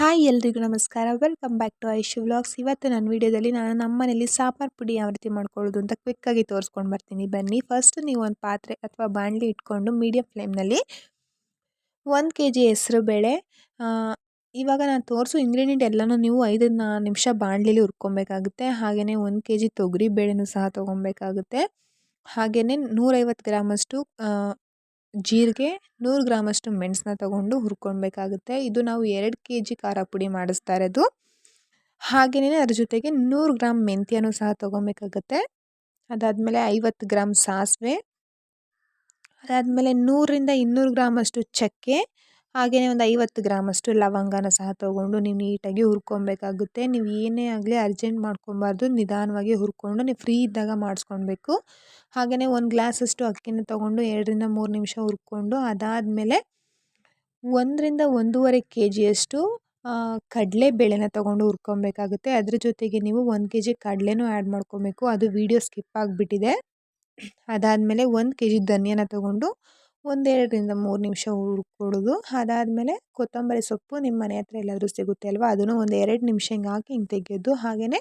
Hi ಎಲ್ರಿಗೂ ನಮಸ್ಕಾರ. Welcome back to Aishu vlogs ಇವತ್ತು ನನ್ನ ವಿಡಿಯೋದಲ್ಲಿ ನಾನು ನಮ್ಮ ಮನೇಲಿ ಸಾಂಬಾರು ಪುಡಿ ಯಾವ ರೀತಿ ಮಾಡ್ಕೊಳ್ಳೋದು ಅಂತ ಕ್ವಿಕ್ಕಾಗಿ ತೋರಿಸ್ಕೊಂಡು ಬರ್ತೀನಿ. ಬನ್ನಿ. ಫಸ್ಟ್ ನೀವು ಒಂದು ಪಾತ್ರೆ ಅಥವಾ ಬಾಣಲಿ ಇಟ್ಕೊಂಡು ಮೀಡಿಯಂ ಫ್ಲೇಮ್ನಲ್ಲಿ ಒಂದು ಕೆ ಜಿ ಹೆಸರು ಬೇಳೆ ಇವಾಗ ನಾನು ತೋರಿಸೋ ಇಂಗ್ರೀಡಿಯೆಂಟ್ ಎಲ್ಲನೂ ನೀವು ಐದು ನಿಮಿಷ ಬಾಣಲಿಲಿ ಹುರ್ಕೊಬೇಕಾಗುತ್ತೆ. ಹಾಗೆಯೇ ಒಂದು ಕೆ ಜಿ ತೊಗರಿ ಬೇಳೆನೂ ಸಹ ತೊಗೊಬೇಕಾಗುತ್ತೆ ಹಾಗೆಯೇ ನೂರೈವತ್ತು ಗ್ರಾಮಷ್ಟು ಜೀರಿಗೆ ನೂರು ಗ್ರಾಮಷ್ಟು ಮೆಣಸನ್ನ ತಗೊಂಡು ಹುರ್ಕೊಳ್ಬೇಕಾಗುತ್ತೆ. ಇದು ನಾವು ಎರಡು ಕೆ ಜಿ ಖಾರ ಪುಡಿ ಮಾಡಿಸ್ತಾ ಇರೋದು ಹಾಗೆಯೇ ಅದ್ರ ಜೊತೆಗೆ ನೂರು ಗ್ರಾಮ್ ಮೆಂತ್ಯನೂ ಸಹ ತೊಗೊಬೇಕಾಗತ್ತೆ ಅದಾದಮೇಲೆ ಐವತ್ತು ಗ್ರಾಮ್ ಸಾಸಿವೆ. ಅದಾದಮೇಲೆ ನೂರರಿಂದ ಇನ್ನೂರು ಗ್ರಾಮಷ್ಟು ಚಕ್ಕೆ. ಹಾಗೆಯೇ ಒಂದು ಐವತ್ತು ಗ್ರಾಮಷ್ಟು ಲವಂಗನ ಸಹ ತೊಗೊಂಡು ನೀವು ನೀಟಾಗಿ ಹುರ್ಕೊಬೇಕಾಗುತ್ತೆ. ನೀವು ಏನೇ ಆಗಲಿ ಅರ್ಜೆಂಟ್ ಮಾಡ್ಕೊಬಾರ್ದು ನಿಧಾನವಾಗಿ ಹುರ್ಕೊಂಡು ನೀವು ಫ್ರೀ ಇದ್ದಾಗ ಮಾಡಿಸ್ಕೊಳ್ಬೇಕು. ಹಾಗೆಯೇ ಒಂದು ಗ್ಲಾಸಷ್ಟು ಅಕ್ಕಿನ ತೊಗೊಂಡು ಎರಡರಿಂದ ಮೂರು ನಿಮಿಷ ಹುರ್ಕೊಂಡು ಅದಾದಮೇಲೆ ಒಂದರಿಂದ ಒಂದೂವರೆ ಕೆ ಜಿಯಷ್ಟು ಕಡಲೆಬೇಳೆನ ತೊಗೊಂಡು ಹುರ್ಕೊಬೇಕಾಗುತ್ತೆ ಅದ್ರ ಜೊತೆಗೆ ನೀವು ಒಂದು ಕೆ ಜಿ ಕಡಲೆನೂ ಆ್ಯಡ್ ಮಾಡ್ಕೊಬೇಕು ಅದು ವೀಡಿಯೋ ಸ್ಕಿಪ್ ಆಗಿಬಿಟ್ಟಿದೆ. ಅದಾದಮೇಲೆ ಒಂದು ಕೆ ಜಿ ಧನಿಯಾನ ತೊಗೊಂಡು ಒಂದೆರಡರಿಂದ ಮೂರು ನಿಮಿಷ ಹುರ್ಕೊಡೋದು ಅದಾದಮೇಲೆ ಕೊತ್ತಂಬರಿ ಸೊಪ್ಪು ನಿಮ್ಮ ಮನೆ ಹತ್ರ ಎಲ್ಲಾದರೂ ಸಿಗುತ್ತೆ ಅಲ್ವಾ? ಅದನ್ನು ಒಂದು ಎರಡು ನಿಮಿಷ ಹಿಂಗೆ ಹಾಕಿ ಹಿಂಗೆ ತೆಗೆಯೋದು ಹಾಗೆಯೇ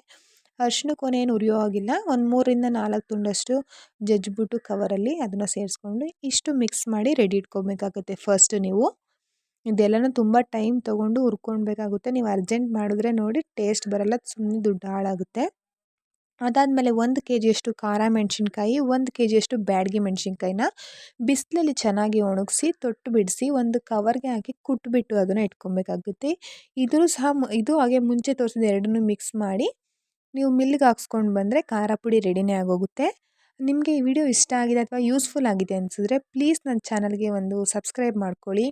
ಅರಿಶಿನ ಕೊನೇನು ಉರಿಯೋ ಹಾಗಿಲ್ಲ. ಒಂದು ಮೂರರಿಂದ ನಾಲ್ಕು ತುಂಡಷ್ಟು ಜಜ್ಜಿಬಿಟ್ಟು ಕವರಲ್ಲಿ ಅದನ್ನು ಸೇರಿಸ್ಕೊಂಡು ಇಷ್ಟು ಮಿಕ್ಸ್ ಮಾಡಿ ರೆಡಿ ಇಟ್ಕೊಬೇಕಾಗುತ್ತೆ ಫಸ್ಟ್ ನೀವು. ಇದೆಲ್ಲನೂ ತುಂಬ ಟೈಮ್ ತೊಗೊಂಡು ಹುರ್ಕೊಳ್ಬೇಕಾಗುತ್ತೆ ನೀವು ಅರ್ಜೆಂಟ್ ಮಾಡಿದ್ರೆ ನೋಡಿ ಟೇಸ್ಟ್ ಬರಲ್ಲ ಸುಮ್ಮನೆ ದುಡ್ಡು ಹಾಳಾಗುತ್ತೆ. ಅದಾದಮೇಲೆ ಒಂದು ಕೆ ಜಿಯಷ್ಟು ಖಾರ ಮೆಣಸಿನ್ಕಾಯಿ, ಒಂದು ಕೆ ಜಿಯಷ್ಟು ಬ್ಯಾಡಗಿ ಮೆಣಸಿನ್ಕಾಯಿನ ಬಿಸಿಲಲ್ಲಿ ಚೆನ್ನಾಗಿ ಒಣಗಿಸಿ, ತೊಟ್ಟು ಬಿಡಿಸಿ, ಒಂದು ಕವರ್ಗೆ ಹಾಕಿ ಕುಟ್ಬಿಟ್ಟು ಅದನ್ನು ಇಟ್ಕೊಬೇಕಾಗುತ್ತೆ. ಇದೂ ಸಹ ಇದು ಹಾಗೆ ಮುಂಚೆ ತೋರಿಸಿದ ಎರಡನ್ನೂ ಮಿಕ್ಸ್ ಮಾಡಿ ನೀವು ಮಿಲ್ಗೆ ಹಾಕ್ಸ್ಕೊಂಡು ಬಂದರೆ ಖಾರ ಪುಡಿ ರೆಡಿನೇ ಆಗೋಗುತ್ತೆ. ನಿಮಗೆ ಈ ವಿಡಿಯೋ ಇಷ್ಟ ಆಗಿದೆ ಅಥವಾ ಯೂಸ್ಫುಲ್ ಆಗಿದೆ ಅನಿಸಿದ್ರೆ ಪ್ಲೀಸ್ ನನ್ನ ಚಾನಲ್ಗೆ ಒಂದು ಸಬ್ಸ್ಕ್ರೈಬ್ ಮಾಡ್ಕೊಳ್ಳಿ.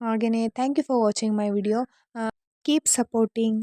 ಹಾಗೆಯೇ thank you for watching my video keep supporting